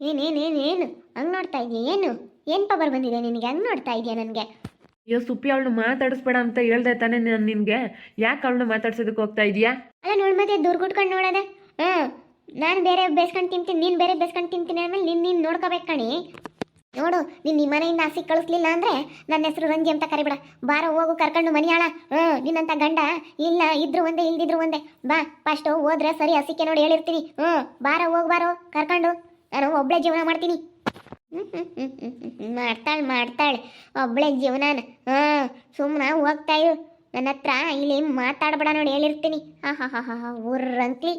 ಏನೇನೇನೇನು ಹಂಗೆ ನೋಡ್ತಾ ಇದೀಯ? ಏನು? ಏನು ಪವರ್ ಬಂದಿದೆ ನಿನಗೆ? ಹಂಗೆ ನೋಡ್ತಾ ಇದೆಯಾ ನನಗೆ? ಅಯ್ಯೋ ಸುಪ್ಪಿ ಅವಳನ್ನ ಮಾತಾಡಿಸ್ಬೇಡ ಅಂತ ಹೇಳ್ದೆ ತಾನೇ ನಾನು ನಿನಗೆ. ಯಾಕೆ ಅವಳನ್ನ ಮಾತಾಡ್ಸೋದಕ್ಕೆ ಹೋಗ್ತಾ ಇದೀಯಾ? ಅಲ್ಲ ನೋಡಿ ಮತ್ತೆ ದೂರ ಕುಟ್ಕೊಂಡು ನೋಡೋದೆ. ಹಾಂ ನಾನು ಬೇರೆ ಬೇಸ್ಕೊಂಡು ತಿಂತೀನಿ ನೀನು ಬೇರೆ ಬೇಸ್ಕೊಂಡು ತಿಂತೀನಿ ಆಮೇಲೆ ನಿನ್ನ ನೀನು ನೋಡ್ಕೋಬೇಕು ಕಣಿ. ನೋಡು ನೀನು ನಿಮ್ಮ ಮನೆಯಿಂದ ಹಸಿ ಕಳಿಸ್ಲಿಲ್ಲ ಅಂದರೆ ನನ್ನ ಹೆಸರು ರಂಜಿ ಅಂತ ಕರಿಬೇಡ. ಬಾರ ಹೋಗು ಕರ್ಕೊಂಡು ಮನಿಯಾಳ ಹ್ಞೂ ನಿನ್ನಂಥ ಗಂಡ ಇಲ್ಲ ಇದ್ರು ಒಂದೇ ಇಲ್ದಿದ್ರು ಒಂದೇ. ಬಾ ಫಸ್ಟು ಹೋದ್ರೆ ಸರಿ ಹಸಿಕೆ ನೋಡಿ ಹೇಳಿರ್ತೀನಿ. ಹ್ಞೂ ಬಾರ ಹೋಗಿ ಬಾರೋ ಕರ್ಕೊಂಡು. ನಾನು ಒಬ್ಬಳೇ ಜೀವನ ಮಾಡ್ತೀನಿ. ಮಾಡ್ತಾಳೆ ಮಾಡ್ತಾಳೆ. ಒಬ್ಬಳೇ ಜೀವನಾನ. ಹಾಂ ಸುಮ್ಮನೆ ಹೋಗ್ತಾ ಇರು. ನನ್ನ ಹತ್ರ ಇಲ್ಲಿ ಮಾತಾಡ್ಬೇಡ ನೋಡಿ ಹೇಳಿರ್ತೀನಿ. ಹಾ ಹಾ ಹಾ ಹಾ ಊರ್ರಂಕ್ಲಿ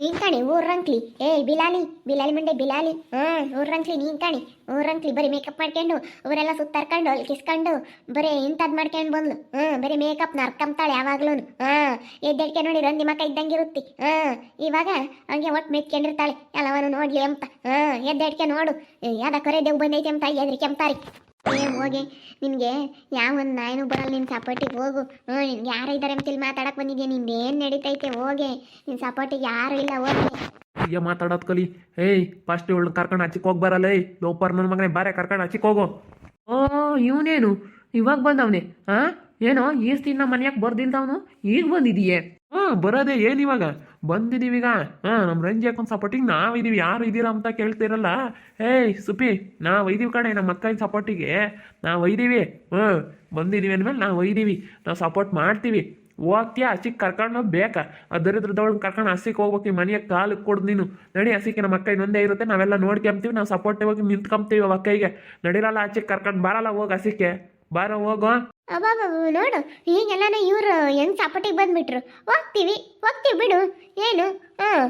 ನೀನ್ ಕಾಣಿ ಊರ್ರಂಕ್ಲಿ ಏ, ಬಿಲಾಲಿ ಬಿಲಾಲಿ ಮಂಡೆ ಬಿಲಾಲಿ. ಹ್ಮ್ ಊರ್ರಂಕ್ಲಿ ನೀನ್ ಕಾಣಿ ಊರ್ರಂಕ್ಲಿ ಬರೀ ಮೇಕಪ್ ಮಾಡ್ಕೊಂಡು ಊರೆಲ್ಲ ಸುತ್ತಾರ್ಕೊಂಡು ಅಲ್ಲಿ ಕಿಸ್ಕೊಂಡು, ಬರೀ ಇಂಥದ್ದು ಮಾಡ್ಕೊಂಡು ಬಂದ್ಲು. ಹ್ಮ್, ಬರೀ ಮೇಕಪ್ ನರ್ಕಂತಾಳೆ ಯಾವಾಗ್ಲೂ ಹ್ಮ್ ಎದ್ದೆಡ್ಕೆ ನೋಡಿ ರಂದಿ ಮಕ್ಕ ಇದ್ದಂಗಿರುತ್ತಿ ಹ್ಮ್, ಇವಾಗ ಹಂಗೆ ಒಟ್ಟು ಮೆತ್ಕೊಂಡಿರ್ತಾಳೆ. ಎಲ್ಲವನು ನೋಡ್ಲಿ ಅಂತ ಹ್ಮ್ ಎದ್ದೆಡ್ಕೆ ನೋಡು. ಯಾವ್ದ ಕರೆ ದೇವ್ ಬಂದೈತೆ ಅಂತ ಎದ್ರಿಕೆ ಏ, ಹೋಗಿ. ನಿನಗೆ ಯಾವ ಒಂದು ನಾಯಿನೂ ಬರಲ್ಲ. ನಿನ್ನ ಸಪೋರ್ಟಿಗೆ ಹೋಗು. ಹ್ಞೂ ನಿನ್ಗೆ ಯಾರು ಇದ್ದಾರೆ ಅಂತೇಳಿ ಮಾತಾಡಕ್ಕೆ ಬಂದಿದ್ಯಾ? ನಿಂದೇನು ಏನು ನಡೀತೈತೆ? ಹೋಗೆ. ನಿನ್ನ ಸಪೋರ್ಟಿಗೆ ಯಾರು ಇಲ್ಲ, ಹೋಗಿ. ಈಗ ಮಾತಾಡೋದು ಕಲಿ. ಏಯ್ ಫಸ್ಟ್ ಇವಳು ಕರ್ಕೊಂಡು ಹಚ್ಚಿಕ್ ಹೋಗಿ ಬರಲ್ಲ. ಏಯ್, ಲೋಪರ್ ನನ್ನ ಮಗನೇ, ಬಾರೆ ಕರ್ಕೊಂಡು ಹಚ್ಚಿಕ್ ಹೋಗು. ಓ, ಇವನೇನು? ಇವಾಗ ಬಂದವನೇ. ಹಾಂ ಏನೋ ಈಸ್ ದಿನ ಮನೆಯಾಗ ಬರ್ದಿಲ್ದವನು ಈಗ ಬಂದಿದೀಯೇ? ಹಾಂ, ಬರೋದೆ, ಏನು ಇವಾಗ? ಈಗ ಹಾಂ ನಮ್ಮ ರಂಜಿ ಹಾಕೊಂಡು ಸಪೋರ್ಟಿಗೆ ನಾವು ಇದೀವಿ ಯಾರು ಇದ್ದೀರಾ ಅಂತ ಕೇಳ್ತಿರಲ್ಲ. ಏಯ್, ಸುಪಿ, ನಾವು ಒಯ್ದೀವಿ ಕಣೆ ನಮ್ಮ ಅಕ್ಕನ ಸಪೋರ್ಟಿಗೆ ನಾವು ಒಯ್ದೀವಿ. ಹ್ಞೂ ಬಂದಿದ್ದೀವಿ ಅಂದಮೇಲೆ ನಾವು ಒಯ್ದೀವಿ. ನಾವು ಸಪೋರ್ಟ್ ಮಾಡ್ತೀವಿ. ಹೋಗ್ತೀಯಾ ಹಸಿಗೆ ಕರ್ಕೊಂಡು ಬೇಕಾ? ಆ ದರಿದ್ರದವಳನ್ನ ಕರ್ಕೊಂಡು ಹಸಿಗೆ ಹೋಗ್ಬೇಕು. ಈ ಕಾಲು ಕೊಡ್ದು ನೀನು. ನಡಿ ಹಸಿಗೆ ನಮ್ಮ ಅಕ್ಕ ಇನ್ನೊಂದೇ ಇರುತ್ತೆ. ನಾವೆಲ್ಲ ನೋಡ್ಕೊಂತೀವಿ. ನಾವು ಸಪೋರ್ಟಿವ್ ಆಗಿ ನಿಂತ್ಕೊಂತೀವಿ ಅವ ಅಕ್ಕೈಗೆ. ನಡಿರಲ್ಲ ಆಚೆಗೆ ಕರ್ಕೊಂಡು ಬರಲ್ಲ, ಹೋಗಿ ಹಸಿಗೆ ಬಾರ ಹೋಗೋ. ಅಬ್ಬಾಬ ನೋಡು ಈಗೆಲ್ಲಾನು ಇವರು ಹೆಂಗ್ ಸಪೋರ್ಟಿಗೆ ಬಂದ್ಬಿಟ್ರು. ಹೋಗ್ತೀವಿ ಹೋಗ್ತೀವಿ ಬಿಡು. ಏನು? ಹಾಂ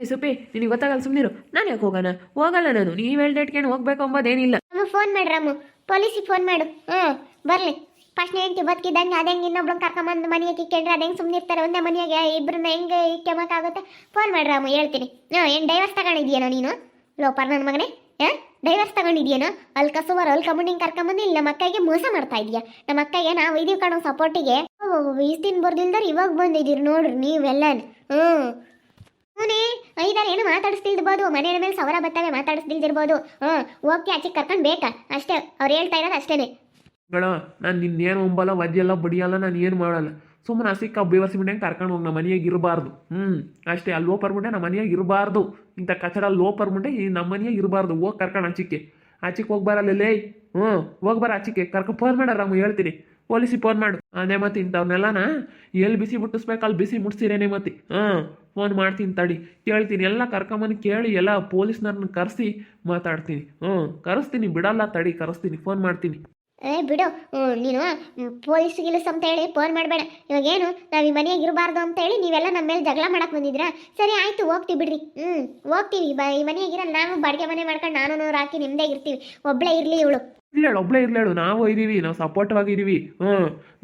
ಏ ಸುಪ್ಪಿ ನಿನಗೆ ಗೊತ್ತಾಗಲ್ಲ ಸುಮ್ಮನಿರು ನಾನು ಯಾಕೆ ಹೋಗೋಣ? ಹೋಗಲ್ಲ ನಾನು. ನೀವು ಹೇಳ್ದೆ ಇಟ್ಕೊಂಡು ಹೋಗ್ಬೇಕು ಅಂಬೋದೇನಿಲ್ಲ ಅಮ್ಮ ಫೋನ್ ಮಾಡಿ ರಾಮು. ಪೊಲೀಸಿಗೆ ಫೋನ್ ಮಾಡು. ಹ್ಞೂ ಬರಲಿ. ಫಸ್ಟ್ ಹೆಂಡ್ತಿ ಬದುಕಿದ್ದಂಗೆ ಅದೇ ಇನ್ನೊಬ್ಳನ್ನ ಕರ್ಕೊಂಬಂದು ಮನೆಗೆ ಇಕ್ಕೊಂಡ್ರೆ ಅದು ಹೆಂಗೆ ಸುಮ್ಮನೆ ಇರ್ತಾರೆ? ಒಂದೇ ಮನೆಯಾಗೆ ಇಬ್ಬರನ್ನ ಹೆಂಗೆ ಇಕ್ಕೊಂಬಕ್ಕಾಗುತ್ತೆ ಫೋನ್ ಮಾಡಿ ರಾಮು ಹೇಳ್ತೀನಿ. ಹ್ಞೂ ಏನು ಡೈವರ್ಸ್ ತಗೊಂಡಿದ್ಯೇನೋ ನೀನು? ಲೋಪರ್ ನನ್ನ ಮಗನೇ. ಹಾಂ ಡೈವರ್ಸ್ ತಗೊಂಡಿದ್ಯೇನೋ? ಅಲ್ಲಿ ಕಸುವರ್, ಅಲ್ಲಿ ಕಮ್ಮಂಡಿಂಗ್ ಕರ್ಕೊಂಬಂದು ಇಲ್ಲಿ ನಮ್ಮ ಅಕ್ಕಗೆ ಮೋಸ ಮಾಡ್ತಾ ಇದೀಯಾ? ನಮ್ಮ ಅಕ್ಕಗೆ ನಾವು ಇದೀವಿ ಕಣೋ ಸಪೋರ್ಟಿಗೆ ಇಷ್ಟಿನ ಬರ್ದಿಲ್ದಾರ ಇವಾಗ ಬಂದಿದ್ದೀರಿ ನೋಡ್ರಿ ನೀವೆಲ್ಲ ಹ್ಞೂ ಹ್ಞೂನೇ ಐದಾರು ಏನು ಮಾತಾಡಿಸ್ತಿಲ್ದಿರ್ಬೋದು ಮನೆಯ ಮೇಲೆ ಸವರ ಬರ್ತವೆ ಮಾತಾಡಿಸ್ತಿಲ್ದಿರ್ಬೋದು. ಹ್ಞೂ ಓಕೆ ಆಚೆಗೆ ಕರ್ಕೊಂಡು ಬೇಕಾ? ಅಷ್ಟೇ, ಅವ್ರು ಹೇಳ್ತಾ ಇರೋದು ಅಷ್ಟೇನೆ. ಗಳ ನಾನು ನಿನ್ನೇನು ಒಂಬಲ್ಲ ಒಜ್ಜೆಲ್ಲ ಬಡಿಯಲ್ಲ, ನಾನು ಏನು ಮಾಡಲ್ಲ? ಸುಮ್ಮನೆ ಹಸಿಕ್ಕ ಬೇವರ್ಸಿ ಬಿಟ್ಟಂಗೆ ಕರ್ಕೊಂಡು ಹೋಗಿ ನಮ್ಮ ಮನೆಯಾಗ ಇರಬಾರ್ದು. ಹ್ಞೂ ಅಷ್ಟೇ ಅಲ್ಲಿ ಲೋಪರ್ ಮುಂಡೆ ನಮ್ಮ ಮನೆಯಾಗ ಇರಬಾರ್ದು. ಇಂಥ ಕಚಡ ಲೋಪರ್ ಮುಂಡೆ ಈ ನಮ್ಮ ಮನೆಯಾಗ ಇರಬಾರ್ದು. ಹೋಗಿ ಕರ್ಕೊಂಡು ಆಚಿಕ್ಕೆ ಆಚಿಗೆ ಹೋಗಿ ಬರಲ್ಲ, ಲೇ. ಹ್ಞೂ, ಹೋಗಿ ಬರ ಕರ್ಕೊಂಡು ಫೋನ್ ಮಾಡಾರ ಅಮ್ಮ ಹೇಳ್ತೀನಿ. ಪೊಲೀಸಿಗೆ ಫೋನ್ ಮಾಡು. ಅದೇ ಮತ್ತೆ ಇಂಥವ್ನೆಲ್ಲನ ಎಲ್ಲಿ ಬಿಸಿ ಮುಟ್ಟಿಸ್ಬೇಕು, ಅಲ್ಲಿ ಬಿಸಿ ಮುಟ್ಸಿರೇನೆ ಮತ್ತೆ ಹಾಂ ಫೋನ್ ಮಾಡ್ತೀನಿ ತಡಿ. ಕೇಳ್ತೀನಿ. ಎಲ್ಲ ಕರ್ಕೊಂಬಂದು ಕೇಳಿ, ಎಲ್ಲ ಪೊಲೀಸ್ನವ್ರನ್ನ ಕರೆಸಿ ಮಾತಾಡ್ತೀನಿ. ಹ್ಞೂ, ಕರೆಸ್ತೀನಿ. ಬಿಡಲ್ಲ ತಡಿ, ಕರೆಸ್ತೀನಿ. ಫೋನ್ ಮಾಡ್ತೀನಿ. ಏ, ಬಿಡು. ನೀನು ಪೊಲೀಸ್ ಗಿಲಿಸ್ ಅಂತ ಹೇಳಿ ಫೋನ್ ಮಾಡಬೇಡ. ಇವಾಗ ಏನು ನಾವು ಈ ಮನೆಯಾಗ ಇರಬಾರ್ದು ಅಂತ ಹೇಳಿ ನೀವೆಲ್ಲ ನಮ್ಮ ಮೇಲೆ ಜಗಳ ಮಾಡಕ್ಕೆ ಬಂದಿದ್ರಾ ಸರಿ, ಆಯ್ತು, ಹೋಗ್ತೀವಿ ಬಿಡ್ರಿ. ಹ್ಞೂ ಹೋಗ್ತೀವಿ. ಬ, ಈ ಮನೆಯಾಗಿರಲ್ಲ ನಾವು ಬಾಡಿಗೆ ಮನೆ ಮಾಡ್ಕೊಂಡು ನಾನು ಹಾಕಿ ನಿಮ್ಮದೇ ಇರ್ತೀವಿ. ಒಬ್ಬಳೇ ಇರಲಿ ಇವಳು. ಇಲ್ಲೇಳು ಇರಲಿ ಇರ್ಲೇಳು ನಾವು ಇದ್ದೀವಿ ನಾವು ಸಪೋರ್ಟಿವ್ ಆಗಿದ್ದೀವಿ ಹ್ಞೂ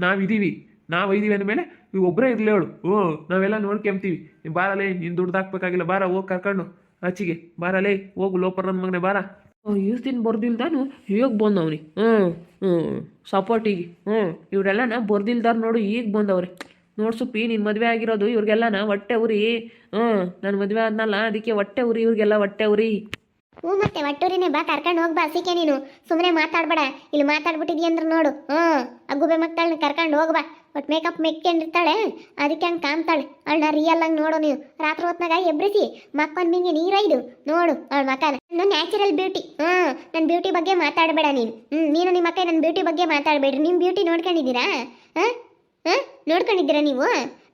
ನಾವಿದ್ದೀವಿ ನಾವು ಇದ್ದೀವಿ ಅಂದಮೇಲೆ ಇವು ಒಬ್ಬರೇ ಇರ್ಲೇಳು ಹ್ಞೂ ನಾವೆಲ್ಲ ನೋಡ್ಕೊಂತೀವಿ ಬಾರಲೇ, ನೀನು ದುಡ್ದು ಹಾಕ್ಬೇಕಾಗಿಲ್ಲ, ಬಾರ, ಹೋಗಿ ಕರ್ಕೊಂಡು. ಅಚ್ಚಿಗೆ, ಬಾರಲೇ, ಹೋಗು, ಲೋಪರ್ ನನ್ನ ಮಗನೇ, ಬಾರ. ಈಸ್ ದಿನ ಬರ್ದಿಲ್ದಾನು ಈಗ ಬಂದವ್ನಿ. ಹ್ಞೂ ಹ್ಞೂ, ಸಪೋರ್ಟಿಗೆ. ಹ್ಞೂ, ಇವರೆಲ್ಲನ ಬರ್ದಿಲ್ದಾರ ನೋಡು, ಈಗ ಬಂದವ್ರೆ. ನೋಡು ಸುಪ್ಪಿ ನಿನ್ನ ಮದುವೆ ಆಗಿರೋದು ಇವ್ರಿಗೆಲ್ಲನ ಹೊಟ್ಟೆ ಉರಿ. ಹ್ಞೂ, ನಾನು ಮದುವೆ ಆದ್ನಲ್ಲ, ಅದಕ್ಕೆ ಹೊಟ್ಟೆ ಉರಿ, ಇವ್ರಿಗೆಲ್ಲ ಹೊಟ್ಟೆ ಉರಿ. ಹ್ಞೂ ಮತ್ತೆ ಒಟ್ಟೂರಿನೇ ಬಾ, ಕರ್ಕೊಂಡು ಹೋಗ್ಬಾ ಸಿಕ್ಕೆ ನೀನು. ಸುಮ್ಮನೆ ಮಾತಾಡ್ಬೇಡ. ಇಲ್ಲಿ ಮಾತಾಡ್ಬಿಟ್ಟಿದ್ಯ ಅಂದ್ರೆ ನೋಡು. ಹ್ಞೂ ಅಗ್ಗುಬೆ ಮಕ್ಕಳನ್ನ ಕರ್ಕೊಂಡು ಹೋಗ್ಬಾ ಒಟ್ಟು ಮೇಕಪ್ ಮೆಕ್ಕೊಂಡಿರ್ತಾಳೆ, ಅದಕ್ಕೆ ಹಂಗೆ ಕಾಣ್ತಾಳೆ. ಅವಳನ್ನ ರಿಯಲ್ ಆಗಿ ನೋಡು ನೀವು ರಾತ್ರಿ ಹೊತ್ನಾಗ ಎಬ್ರಿಸಿ, ಮಕ್ಕನ ಮಿಂಗೆ ನೀರೈದು ನೋಡು ಅವಳ ಮಕ್ಕ ನನ್ನ ನ್ಯಾಚುರಲ್ ಬ್ಯೂಟಿ ಹ್ಞೂ ನನ್ನ ಬ್ಯೂಟಿ ಬಗ್ಗೆ ಮಾತಾಡಬೇಡ ನೀನು. ಹ್ಞೂ, ನೀನು ನಿಮ್ಮ ಅಕ್ಕ ನನ್ನ ಬ್ಯೂಟಿ ಬಗ್ಗೆ ಮಾತಾಡಬೇಡ್ರಿ. ನಿಮ್ಮ ಬ್ಯೂಟಿ ನೋಡ್ಕೊಂಡಿದ್ದೀರಾ? ಹಾಂ? ಹಾಂ? ನೋಡ್ಕೊಂಡಿದ್ದೀರಾ ನೀವು?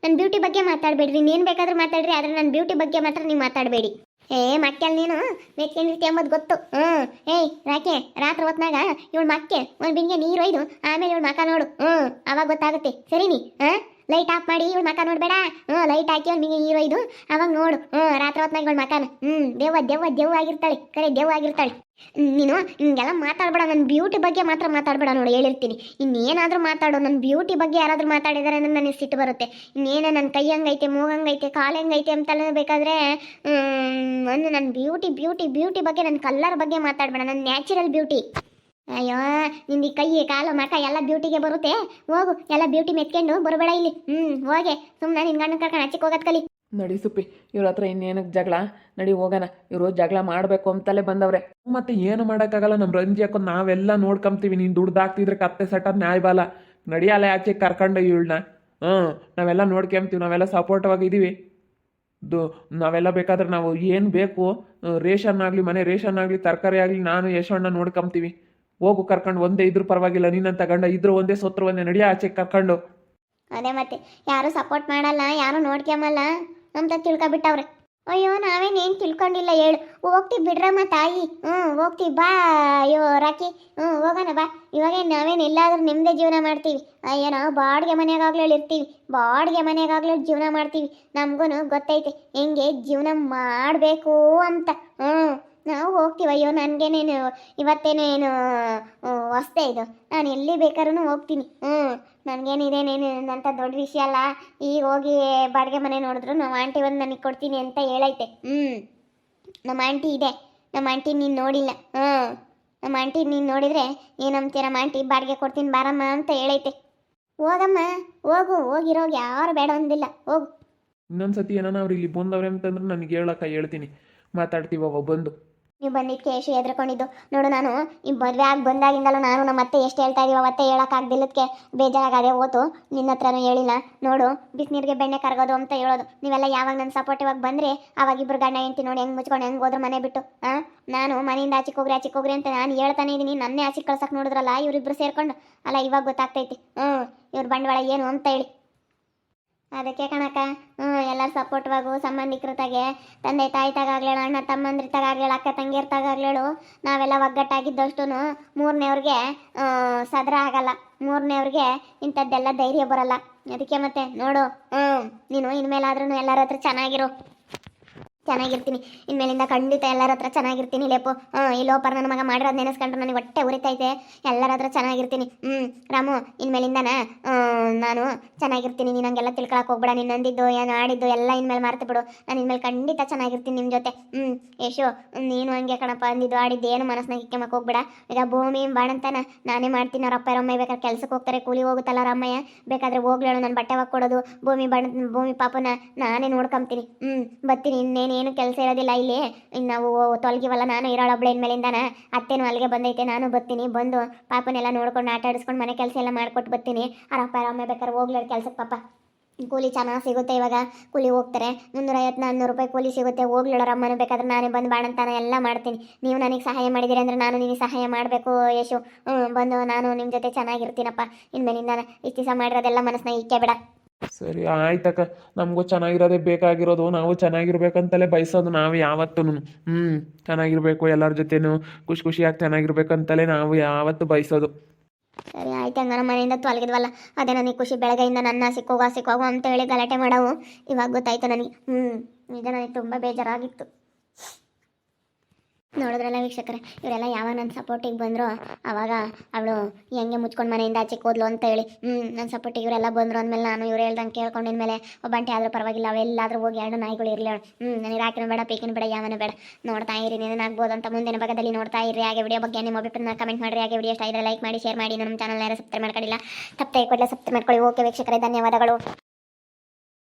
ನನ್ನ ಬ್ಯೂಟಿ ಬಗ್ಗೆ ಮಾತಾಡಬೇಡ್ರಿ. ಇನ್ನೇನು ಬೇಕಾದ್ರೂ ಮಾತಾಡ್ರಿ, ಆದರೆ ನನ್ನ ಬ್ಯೂಟಿ ಬಗ್ಗೆ ಮಾತ್ರ ನೀವು ಮಾತಾಡಬೇಡಿ. ಏ, ಮಕ್ಕಳ ನೀನು? ಮೆತ್ಕೊಂಡಿರ್ತಿ ಎಂಬುದು ಗೊತ್ತು. ಹ್ಞೂ ಏಯ್, ರಾಕೆ, ರಾತ್ರಿ ಹೊತ್ನಾಗ ಇವಳು ಮಕ್ಕೆ, ಒಂದು ಬಿಂಗೆ ನೀರು ಒಯ್ದು, ಆಮೇಲೆ ಇವಳು ಮಕ ನೋಡು. ಹ್ಞೂ ಅವಾಗ ಗೊತ್ತಾಗುತ್ತೆ. ಸರಿ ನೀ, ಹಾಂ? ಲೈಟ್ ಆಫ್ ಮಾಡಿ ಇವಳು ಮಕ ನೋಡಬೇಡ. ಹ್ಞೂ ಲೈಟ್ ಹಾಕಿ ಅವ್ನು ಬಿಂಗೆ ನೀರು ಒಯ್ದು, ಅವಾಗ ನೋಡು. ಹ್ಞೂ ರಾತ್ರಿ ಹೊತ್ನಾಗ ಇವಳು ಮಕನ. ಹ್ಞೂ ದೇವ ದೆವ್ವ ದೆವ್ವ ಆಗಿರ್ತಾಳೆ. ಕರೆ, ದೆವ್ವ ಆಗಿರ್ತಾಳೆ. ನೀನು ಹಿಂಗೆಲ್ಲ ಮಾತಾಡ್ಬೇಡ ನನ್ನ ಬ್ಯೂಟಿ ಬಗ್ಗೆ ಮಾತ್ರ ಮಾತಾಡ್ಬೇಡ ನೋಡಿ, ಹೇಳಿರ್ತೀನಿ. ಇನ್ನೇನಾದರೂ ಮಾತಾಡು ನನ್ನ ಬ್ಯೂಟಿ ಬಗ್ಗೆ ಯಾರಾದರೂ ಮಾತಾಡಿದರೆ ನನ್ನ ನನಗೆ ಸಿಟ್ಟು ಬರುತ್ತೆ. ಇನ್ನೇನು ನನ್ನ ಕೈ ಹಂಗೈತೆ ಮೂಗಂಗೈತೆ ಕಾಲು ಹೆಂಗೈತೆ ಅಂತೆಲ್ಲ ಬೇಕಾದ್ರೆ ಒಂದು ನನ್ನ ಬ್ಯೂಟಿ ಬ್ಯೂಟಿ ಬ್ಯೂಟಿ ಬಗ್ಗೆ ನನ್ನ ಕಲ್ಲರ್ ಬಗ್ಗೆ ಮಾತಾಡಬೇಡ ನನ್ನ ನ್ಯಾಚುರಲ್ ಬ್ಯೂಟಿ ಅಯ್ಯೋ, ನಿಂದು ಈ ಕೈ ಕಾಲು, ಮಕ, ಎಲ್ಲ ಬ್ಯೂಟಿಗೆ ಬರುತ್ತೆ. ಹೋಗು, ಎಲ್ಲ ಬ್ಯೂಟಿ ಮೆತ್ಕೊಂಡು ಬರಬೇಡ ಇಲ್ಲಿ. ಹ್ಞೂ ಹೋಗೆ. ಸುಮ್ಮನೆ ನಿನ್ನ ಗಂಡನ ಕರ್ಕೊಂಡು ಹಚ್ಚಿಗೆ ಕಲಿ. ನಡಿ ಸುಪ್ಪಿ ಇವ್ರ ಹತ್ರ ಇನ್ನೇನಕ್ಕೆ ಜಗಳ? ನಡಿ ಹೋಗೋಣ ಇವರು ಜಗಳ ಮಾಡಬೇಕು ಅಂತಲೇ ಬಂದವ್ರೆ. ಮತ್ತೆ ಏನು ಮಾಡೋಕ್ಕಾಗಲ್ಲ ನಮ್ಮ ರಂಜಿ ಹಾಕೊಂಡು ನಾವೆಲ್ಲ ನೋಡ್ಕೊಂತೀವಿ ನೀನು ದುಡ್ಡು ಹಾಕ್ತಿದ್ರೆ ಕತ್ತೆ ಸಟ್ಟ ನ್ಯಾಯ ಬಾಲ ನಡಿಯಲ್ಲ ಆಚೆ ಕರ್ಕೊಂಡು ಇವಳನ್ನ. ಹಾಂ ನಾವೆಲ್ಲ ನೋಡ್ಕೊಂತೀವಿ ನಾವೆಲ್ಲ ಸಪೋರ್ಟಿವಾಗಿದ್ದೀವಿ ದು ನಾವೆಲ್ಲ ಬೇಕಾದ್ರೆ ನಾವು ಏನು ಬೇಕು ರೇಷನ್ ಆಗಲಿ ಮನೆ ರೇಷನ್ ಆಗಲಿ ತರಕಾರಿ ಆಗಲಿ ನಾನು ಯಶವಣ್ಣ ನೋಡ್ಕೊಂತೀವಿ ಹೋಗು ಕರ್ಕೊಂಡು ಒಂದೇ ಇದ್ರೂ ಪರವಾಗಿಲ್ಲ ನೀನಂತ ಗಂಡ ಇದ್ರು ಒಂದೇ ಸೋತ್ರ ಒಂದೇ ನಡಿಯ ಆಚೆ ಕರ್ಕೊಂಡು. ಅದೇ ಮತ್ತೆ ಯಾರು ಸಪೋರ್ಟ್ ಮಾಡಲ್ಲ ಯಾರು ನೋಡ್ಕೊಂಬಲ್ಲ ಅಂತ ತಿಳ್ಕೊಬಿಟ್ಟವ್ರೆ. ಅಯ್ಯೋ ನಾವೇನೇನು ತಿಳ್ಕೊಂಡಿಲ್ಲ ಹೇಳು. ಹೋಗ್ತೀವಿ ಬಿಡ್ರಮ್ಮ ತಾಯಿ. ಹ್ಞೂ ಹೋಗ್ತೀವಿ ಬಾ. ಅಯ್ಯೋ, ರಾಕಿ. ಹ್ಞೂ ಹೋಗೋಣ ಬಾ. ಇವಾಗ ನಾವೇನು ಎಲ್ಲಾದರೂ ನಿಮ್ಮದೇ ಜೀವನ ಮಾಡ್ತೀವಿ. ಅಯ್ಯೋ, ನಾವು ಬಾಡಿಗೆ ಮನೆಗಾಗ್ಲೇ ಇರ್ತೀವಿ. ಬಾಡಿಗೆ ಮನೆಗಾಗ್ಲೇ ಜೀವನ ಮಾಡ್ತೀವಿ. ನಮಗೂ ಗೊತ್ತೈತೆ, ಹೆಂಗೆ ಜೀವನ ಮಾಡಬೇಕು ಅಂತ. ಹ್ಞೂ ನಾವು ಹೋಗ್ತೀವಯ್ಯೋ ನನಗೇನೇನು ಇವತ್ತೇನೇನು ವಸ್ತು ಇದು. ನಾನು ಎಲ್ಲಿ ಬೇಕಾದ್ರೂ ಹೋಗ್ತೀನಿ. ಹ್ಞೂ ನನಗೇನಿದೇನೇನು ಅಂತ ದೊಡ್ಡ ವಿಷಯ ಅಲ್ಲ. ಈಗ ಹೋಗಿ ಬಾಡಿಗೆ ಮನೆ ನೋಡಿದ್ರು ನಮ್ಮ ಆಂಟಿ ಒಂದು ನನಗೆ ಕೊಡ್ತೀನಿ ಅಂತ ಹೇಳೈತೆ. ಹ್ಞೂ ನಮ್ಮ ಆಂಟಿ ಇದೆ. ನಮ್ಮ ಆಂಟಿ ನೀನು ನೋಡಿಲ್ಲ. ಹ್ಞೂ ನಮ್ಮ ಆಂಟಿ ನೀನು ನೋಡಿದರೆ ಏನಂತೀರ ನಮ್ಮ ಆಂಟಿ ಬಾಡಿಗೆ ಕೊಡ್ತೀನಿ, ಬಾರಮ್ಮ ಅಂತ ಹೇಳೈತೆ. ಹೋಗಮ್ಮ, ಹೋಗು ಹೋಗಿರೋಗಿ ಯಾರು ಬೇಡ ಅಂದಿಲ್ಲ. ಹೋಗು. ಇನ್ನೊಂದ್ಸತಿ ಏನಾನ ಅವ್ರು ಇಲ್ಲಿ ಬಂದವ್ರೆ ಅಂತಂದ್ರೆ ನನಗೆ ಹೇಳಕ್ಕ ಹೇಳ್ತೀನಿ. ಮಾತಾಡ್ತೀವಿ ಅವ ಬಂದು. ನೀವು ಬಂದಿದ್ದಕ್ಕೆ ಎಷ್ಟು ಹೆದರ್ಕೊಂಡಿದ್ದು. ನೋಡು ನಾನು, ಈ ಮದುವೆ ಆಗಿ ಬಂದಾಗಿಂದಲೂ ನಾನು ನಮ್ಮ ಅತ್ತೆ ಎಷ್ಟು ಹೇಳ್ತಾ ಇದೀವಿ ಅವತ್ತೆ ಹೇಳೋಕ್ಕಾಗ್ದಿಲ್ಲದಕ್ಕೆ ಬೇಜಾರಾಗದೆ ಹೋತು ನಿನ್ನ ಹತ್ರನೂ ಹೇಳಿಲ್ಲ. ನೋಡು, ಬಿಸಿನೀರಿಗೆ ಬೆಣ್ಣೆ ಕರಗೋದು ಅಂತ ಹೇಳೋದು. ನೀವೆಲ್ಲ ಯಾವಾಗ ನನ್ನ ಸಪೋರ್ಟಿವ್ ಆಗಿ ಬಂದರೆ ಆವಾಗ ಇಬ್ಬರು ಗಂಡ ಹೆಂಡ್ತಿ ನೋಡಿ ಹೆಂಗೆ ಮುಚ್ಕೊಂಡು ಹೆಂಗೆ ಹೋದ್ರು ಮನೆ ಬಿಟ್ಟು ಹಾಂ ನಾನು ಮನೆಯಿಂದ ಆಚೆ ಹೋಗ್ರಿ ಆಚೆ ಹೋಗ್ರಿ ಅಂತ ನಾನು ಹೇಳ್ತಾನೆ ಇದ್ದೀನಿ ನನ್ನೇ ಆಚೆ ಕಳ್ಸಕ್ಕೆ ನೋಡಿದ್ರಲ್ಲ ಇವರಿಬ್ಬರು ಸೇರ್ಕೊಂಡು. ಅಲ್ಲ, ಇವಾಗ ಗೊತ್ತಾಗ್ತೈತಿ. ಹ್ಞೂ ಇವ್ರ ಬಂಡವಾಳ ಏನು ಅಂತ ಹೇಳಿ. ಅದಕ್ಕೆ ಕಣಕ್ಕ ಹ್ಞೂ ಎಲ್ಲರೂ ಸಪೋರ್ಟ್ವಾಗು ಸಂಬಂಧಿಕರತಾಗೆ, ತಂದೆ ತಾಯಿ ತಗಾಗ್ಲೇಳು, ಅಣ್ಣ ತಮ್ಮಂದ್ರಿ ತಗಾಗ್ಲೇಳು, ಅಕ್ಕ ತಂಗಿಯರ್ ತಗಾಗ್ಲೇಳು, ನಾವೆಲ್ಲ ಒಗ್ಗಟ್ಟಾಗಿದ್ದಷ್ಟು ಮೂರನೇವ್ರಿಗೆ ಸದ್ರ ಆಗಲ್ಲ. ಮೂರನೇವ್ರಿಗೆ ಇಂಥದ್ದೆಲ್ಲ ಧೈರ್ಯ ಬರಲ್ಲ. ಅದಕ್ಕೆ ಮತ್ತೆ ನೋಡು ಹ್ಞೂ ನೀನು ಇನ್ಮೇಲಾದ್ರೂ ಎಲ್ಲರ ಹತ್ರ ಚೆನ್ನಾಗಿರು. ಚೆನ್ನಾಗಿರ್ತೀನಿ. ಇನ್ಮೇಲಿಂದ ಖಂಡಿತ ಎಲ್ಲರ ಹತ್ರ ಚೆನ್ನಾಗಿರ್ತೀನಿ. ಲೇಪು ಈ ಲೋಪರ್ ನನ್ನ ಮಗ ಮಾಡಿರೋದು ನೆನೆಸ್ಕೊಂಡ್ರೆ ನನಗೆ ಹೊಟ್ಟೆ ಉರಿತೈತೆ. ಎಲ್ಲರ ಹತ್ರ ಚೆನ್ನಾಗಿರ್ತೀನಿ. ಹ್ಞೂ ರಾಮು ಇನ್ಮೇಲಿಂದನ? ಆ, ನಾನು ಚೆನ್ನಾಗಿರ್ತೀನಿ. ನೀನು ಹಂಗೆಲ್ಲ ತಿಳ್ಕೊಳಕ್ಕೆ ಹೋಗ್ಬೇಡ. ನೀನು ಅಂದಿದ್ದು ಏನು ಆಡಿದ್ದು ಎಲ್ಲ ಇನ್ಮೇಲೆ ಮರೆತು ಬಿಡು. ನಾನು ಇನ್ಮೇಲೆ ಖಂಡಿತ ಚೆನ್ನಾಗಿರ್ತೀನಿ ನಿಮ್ಮ ಜೊತೆ. ಹ್ಞೂ ಯಶು ನೀನು ಹಂಗೆ ಕಣಪ್ಪ. ಅಂದಿದ್ದು ಆಡಿದ್ದು ಏನು ಮನಸ್ಸಿನಾಗ ಇಕ್ಕೆ ಮಕ್ಕ ಹೋಗ್ಬೇಡ. ಈಗ ಭೂಮಿ ಬಾಣಂತನ ನಾನೇ ಮಾಡ್ತೀನಿ. ಅವ್ರ ಅಪ್ಪ ರಮ್ಮಯ್ಯ ಬೇಕಾದ್ರೆ ಕೆಲಸಕ್ಕೆ ಹೋಗ್ತಾರೆ. ಕೂಲಿ ಹೋಗುತ್ತಲ್ಲ ರಮ್ಮಯ್ಯ ಬೇಕಾದ್ರೆ ಹೋಗ್ಲೇಳು ನಾನು ಬಟ್ಟೆ ಕೊಡೋದು ಭೂಮಿ ಬಾಣ ಭೂಮಿ ಪಾಪನ ನಾನೇ ನೋಡ್ಕೊಂತೀನಿ ಹ್ಞೂ ಬರ್ತೀನಿ. ಇನ್ನೇನೇನು ಕೆಲಸ ಇರೋದಿಲ್ಲ ಇಲ್ಲಿ. ನಾವು ತೊಲಗಿವಲ್ಲ, ನಾನು ಇರೋಳೊಬ್ಳೆ ಇನ್ಮೇಲಿಂದಾನ ಅತ್ತೇನು ಅಲ್ಲಿಗೆ ಬಂದೈತೆ, ನಾನು ಬರ್ತೀನಿ. ಬಂದು ಪಾಪನೆಲ್ಲ ನೋಡ್ಕೊಂಡು ಆಟ ಆಡಿಸ್ಕೊಂಡು ಮನೆ ಕೆಲಸ ಎಲ್ಲ ಮಾಡ್ಕೊಟ್ಟು ಬರ್ತೀನಿ. ಅರಪ್ಪ ಅಮ್ಮ ಬೇಕಾದ್ರೆ ಹೋಗ್ಲೇಳು ಕೆಲ್ಸಕ್ಕೆ ಪಾಪ. ಕೂಲಿ ಚೆನ್ನಾಗಿ ಸಿಗುತ್ತೆ ಇವಾಗ. ಕೂಲಿ ಹೋಗ್ತಾರೆ. ಮುನ್ನೂರ ಐವತ್ತು ನಾನ್ನೂರು ರೂಪಾಯಿ ಕೂಲಿ ಸಿಗುತ್ತೆ. ಹೋಗ್ಲೇಳೋ ಅಮ್ಮನ ಬೇಕಾದ್ರೆ ನಾನೇ ಬಂದು ಬಾಣಂತಾನ ಎಲ್ಲ ಮಾಡ್ತೀನಿ. ನೀವು ನನಗೆ ಸಹಾಯ ಮಾಡಿದ್ದೀರಿ ಅಂದರೆ ನಾನು ನಿಮಗೆ ಸಹಾಯ ಮಾಡಬೇಕು ಯಶು ಬಂದು ನಾನು ನಿಮ್ಮ ಜೊತೆ ಚೆನ್ನಾಗಿರ್ತೀನಪ್ಪ. ಇನ್ಮೇಲಿಂದ ಇಷ್ಟು ದಿವಸ ಮಾಡಿರೋದೆಲ್ಲ ಮನಸ್ಸನ್ನ ಇಕ್ಕೆ ಬಿಡ. ಸರಿ ಆಯ್ತಕ್ಕ ನಮಗೂ ಚೆನ್ನಾಗಿರೋದೇ ಬೇಕಾಗಿರೋದು. ನಾವು ಚೆನ್ನಾಗಿರ್ಬೇಕಂತಲೇ ಬಯಸೋದು ನಾವು ಯಾವತ್ತೂ ಹ್ಞೂ ಚೆನ್ನಾಗಿರ್ಬೇಕು, ಎಲ್ಲರ ಜೊತೆನು ಖುಷಿ ಖುಷಿಯಾಗಿ ಚೆನ್ನಾಗಿರ್ಬೇಕಂತಲೇ ನಾವು ಯಾವತ್ತೂ ಬಯಸೋದು. ಸರಿ, ಆಯ್ತು ಹಂಗಾರ ಮನೆಯಿಂದ ತೊಲಗಿದ್ವಲ್ಲ. ಅದೇ ನನಗೆ ಖುಷಿ ಬೆಳಗ್ಗೆಯಿಂದ ನನ್ನ ಸಿಕ್ಕೋಗ ಸಿಕ್ಕೋಗೋ ಅಂತ ಹೇಳಿ ಗಲಾಟೆ ಮಾಡವು. ಇವಾಗ ಗೊತ್ತಾಯ್ತು ನನಗೆ. ಹ್ಞೂ ಈಗ ನನಗೆ ತುಂಬ ಬೇಜಾರಾಗಿತ್ತು. ನೋಡಿದ್ರಲ್ಲ ವೀಕ್ಷಕರ, ಇವರೆಲ್ಲ ಯಾವಾಗ ನನ್ನ ಸಪೋರ್ಟಿಗೆ ಬಂದರು ಅವಾಗ ಅವಳು ಹೆಂಗೆ ಮುಚ್ಕೊಂಡು ಮನೆಯಿಂದ ಆಚೆ ಕೂದಲು ಅಂತ ಹೇಳಿ ಹ್ಞೂ ನನ್ನ ಸಪೋರ್ಟಿಗೆ ಇವರೆಲ್ಲ ಬಂದರು ಅಂದಮೇಲೆ ನಾನು ಇವ್ರು ಹೇಳ್ದಂಗೆ ಕೇಳ್ಕೊಂಡಿದ ಮೇಲೆ ಒಬ್ಬಂಟಿ ಆದರೂ ಪರವಾಗಿಲ್ಲ, ಅವೆಲ್ಲಾದರೂ ಹೋಗಿ ಎರಡು ನಾಯಿಗಳು ಇರಲಿ ಹ್ಞೂ ನನಗೆ ರಾಕಿನ ಬೇಡ, ಪೀಕಿನ ಬೇಡ, ಯಾವನ ಬೇಡ. ನೋಡ್ತಾ ಇರಿ ಏನಾಗ್ಬೋದು ಅಂತ ಮುಂದಿನ ಭಾಗದಲ್ಲಿ ನೋಡ್ತಾ ಇರಿ. ಹಾಗೆ ವಿಡಿಯೋ ಬಗ್ಗೆ ನಿಮ್ಮ ಅಭಿಪ್ರಾಯ ಕಮೆಂಟ್ ಮಾಡಿರಿ. ಹಾಗೆ ವಿಡಿಯೋ ಇಷ್ಟ ಇದ್ರೆ ಲೈಕ್ ಮಾಡಿ ಶೇರ್ ಮಾಡಿ. ನಮ್ಮ ಚಾನಲ್ ಯಾರು ಸಬ್ಸ್ಕ್ರೈಬ್ ಮಾಡ್ಕೊಂಡಿಲ್ಲ ತಪ್ಪೇ ಕೊಡಲೇ ಸಬ್ಸ್ಕ್ರೈಬ್ ಮಾಡ್ಕೊಳ್ಳಿ. ಓಕೆ ವೀಕ್ಷಕರೇ, ಧನ್ಯವಾದಗಳು.